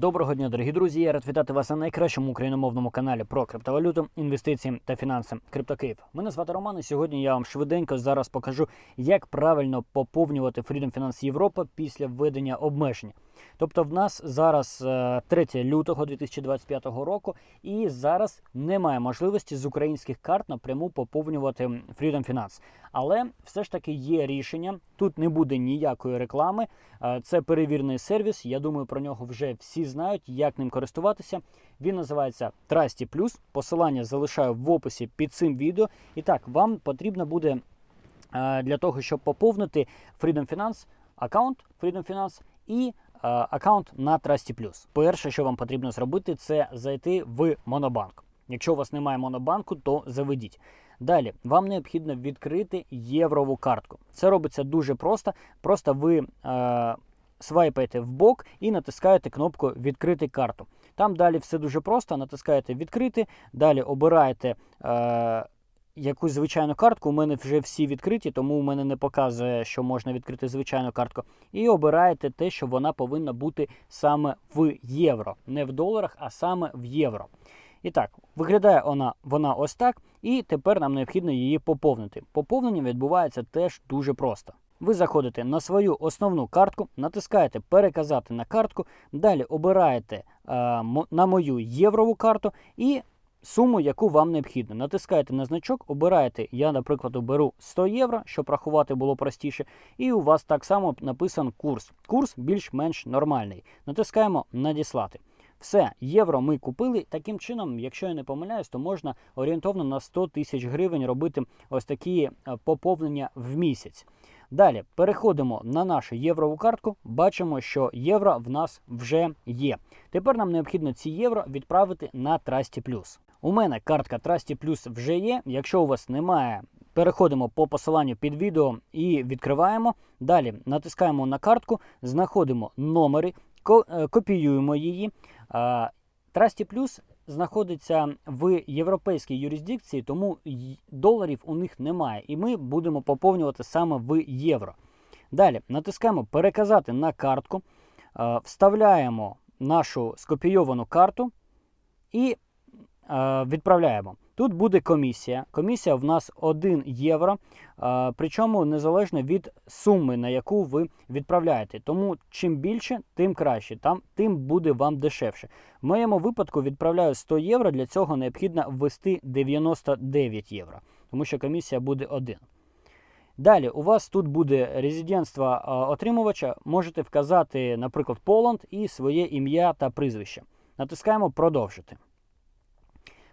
Доброго дня, дорогі друзі. Я рад вітати вас на найкращому україномовному каналі про криптовалюту, інвестиції та фінанси Криптокиїв. Мене звати Роман, і сьогодні я вам швиденько зараз покажу, як правильно поповнювати Freedom Finance Європа після введення обмежень. Тобто, в нас зараз е, 3 лютого 2025 року, і зараз немає можливості з українських карт напряму поповнювати Freedom Finance. Але все ж таки є рішення. Тут не буде ніякої реклами. Е, Це перевірений сервіс. Я думаю, про нього вже всі знають, як ним користуватися. Він називається Trusty Plus. Посилання залишаю в описі під цим відео. І так, вам потрібно буде е, для того, щоб поповнити Freedom Finance аккаунт Freedom Finance і е, аккаунт на Plus. Перше, що вам потрібно зробити, це зайти в Монобанк. Якщо у вас немає монобанку, то заведіть. Далі вам необхідно відкрити єврову картку. Це робиться дуже просто. Просто ви е, свайпаєте в бок і натискаєте кнопку Відкрити карту. Там далі все дуже просто. Натискаєте Відкрити, далі обираєте. Е, Якусь звичайну картку, у мене вже всі відкриті, тому у мене не показує, що можна відкрити звичайну картку. І обираєте те, що вона повинна бути саме в євро. Не в доларах, а саме в євро. І так, виглядає вона, вона ось так, і тепер нам необхідно її поповнити. Поповнення відбувається теж дуже просто. Ви заходите на свою основну картку, натискаєте Переказати на картку, далі обираєте е, на мою єврову карту і суму, яку вам необхідно. Натискаєте на значок, обираєте, я, наприклад, оберу 100 євро, щоб рахувати було простіше, і у вас так само написан курс. Курс більш-менш нормальний. Натискаємо Надіслати. Все, євро ми купили. Таким чином, якщо я не помиляюсь, то можна орієнтовно на 100 тисяч гривень робити ось такі е, поповнення в місяць. Далі переходимо на нашу єврову картку. Бачимо, що євро в нас вже є. Тепер нам необхідно ці євро відправити на Trusty Plus. У мене картка Trusty Plus вже є. Якщо у вас немає, переходимо по посиланню під відео і відкриваємо. Далі натискаємо на картку, знаходимо номери, е, копіюємо її. Trusty Plus знаходиться в європейській юрисдикції, тому доларів у них немає, і ми будемо поповнювати саме в євро. Далі натискаємо переказати на картку, е, вставляємо нашу скопійовану карту і відправляємо. Тут буде комісія. Комісія в нас 1 євро, е, причому незалежно від суми, на яку ви відправляєте. Тому чим більше, тим краще, там, тим буде вам дешевше. В моєму випадку відправляю 100 євро, для цього необхідно ввести 99 євро, тому що комісія буде 1. Далі у вас тут буде резидентство е, отримувача. Можете вказати, наприклад, Поланд і своє ім'я та прізвище. Натискаємо продовжити.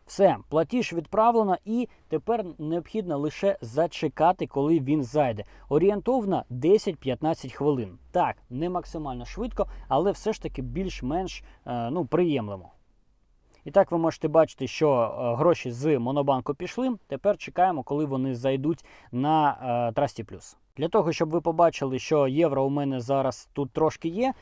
Все, платіж відправлено, і тепер необхідно лише зачекати, коли він зайде. Орієнтовно 10-15 хвилин. Так, не максимально швидко, але все ж таки більш-менш е, ну, приємлемо. І так ви можете бачити, що е, гроші з Монобанку пішли. Тепер чекаємо, коли вони зайдуть на е, Trusty Plus. Для того, щоб ви побачили, що євро у мене зараз тут трошки є, е,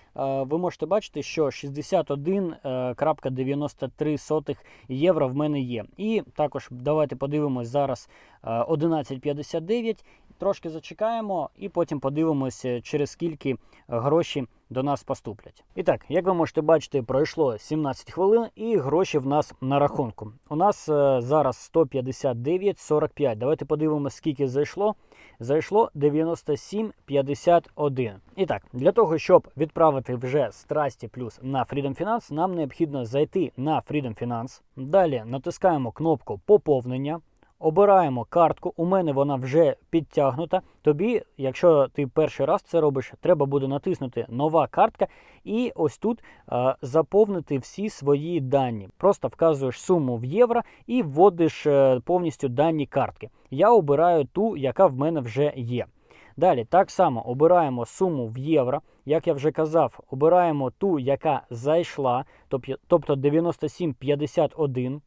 ви можете бачити, що 61,93 євро в мене є. І також давайте подивимось зараз е, 11,59. Трошки зачекаємо і потім подивимося, через скільки гроші до нас поступлять. І так, як ви можете бачити, пройшло 17 хвилин і гроші в нас на рахунку. У нас е, зараз 159,45. Давайте подивимося, скільки зайшло. Зайшло 97,51. І так, для того, щоб відправити вже Trusty Plus на Freedom Finance, нам необхідно зайти на Freedom Finance. Далі натискаємо кнопку поповнення. Обираємо картку, у мене вона вже підтягнута. Тобі, якщо ти перший раз це робиш, треба буде натиснути нова картка і ось тут е, заповнити всі свої дані. Просто вказуєш суму в євро і вводиш е, повністю дані картки. Я обираю ту, яка в мене вже є. Далі так само обираємо суму в євро. Як я вже казав, обираємо ту, яка зайшла, тобто 97,51.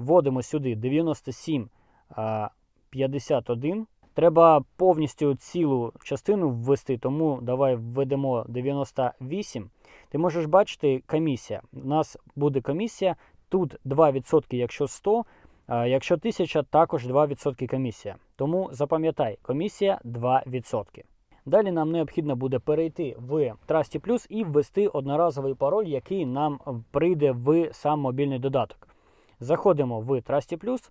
Вводимо сюди 97,51. Треба повністю цілу частину ввести, тому давай введемо 98. Ти можеш бачити комісія. У нас буде комісія. Тут 2%, якщо 100, а якщо 1000, також 2% комісія. Тому запам'ятай, комісія 2%. Далі нам необхідно буде перейти в Trusty Plus і ввести одноразовий пароль, який нам прийде в сам мобільний додаток. Заходимо в Trusty Plus,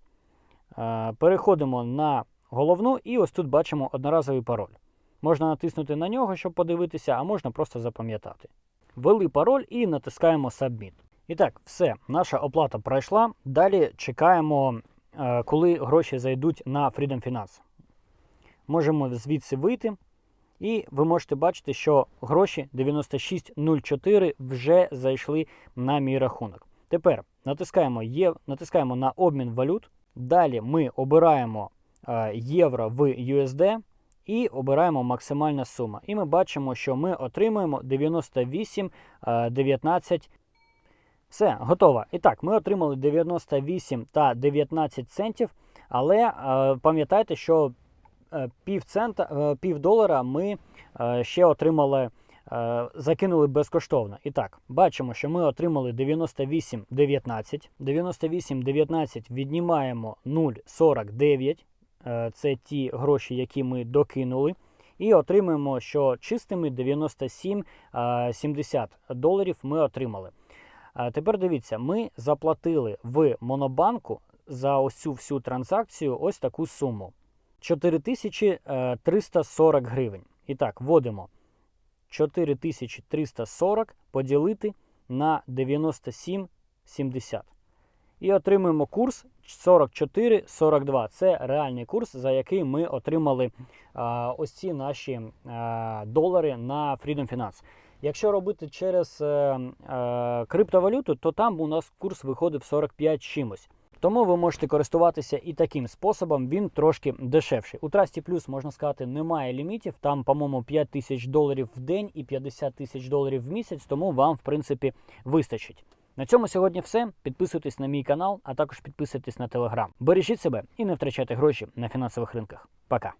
е, переходимо на головну і ось тут бачимо одноразовий пароль. Можна натиснути на нього, щоб подивитися, а можна просто запам'ятати. Ввели пароль і натискаємо Submit. І так, все, наша оплата пройшла. Далі чекаємо, е, коли гроші зайдуть на Freedom Finance. Можемо звідси вийти. І ви можете бачити, що гроші 9604 вже зайшли на мій рахунок. Тепер натискаємо, є, натискаємо на обмін валют. Далі ми обираємо е, євро в USD і обираємо максимальна сума. І ми бачимо, що ми отримуємо 98 е, 19. Все, готово. І так, ми отримали 98 та 19 центів, але е, пам'ятайте, що е, пів цента, е, пів долара ми е, ще отримали, закинули безкоштовно. І так, бачимо, що ми отримали 98,19. 98,19 віднімаємо 0,49. Е, Це ті гроші, які ми докинули. І отримуємо, що чистими 97,70 доларів ми отримали. Тепер дивіться, ми заплатили в Монобанку за ось цю всю транзакцію ось таку суму. 4340 гривень. І так, вводимо 4340 поділити на 97,70. І отримуємо курс 44,42. Це реальний курс, за який ми отримали а, ось ці наші а, долари на Freedom Finance. Якщо робити через е, е, криптовалюту, то там у нас курс виходив 45 чимось. Тому ви можете користуватися і таким способом, він трошки дешевший. У Trusty Plus, можна сказати, немає лімітів. Там, по-моєму, 5 тисяч доларів в день і 50 тисяч доларів в місяць, тому вам, в принципі, вистачить. На цьому сьогодні все. Підписуйтесь на мій канал, а також підписуйтесь на телеграм. Бережіть себе і не втрачайте гроші на фінансових ринках. Пока!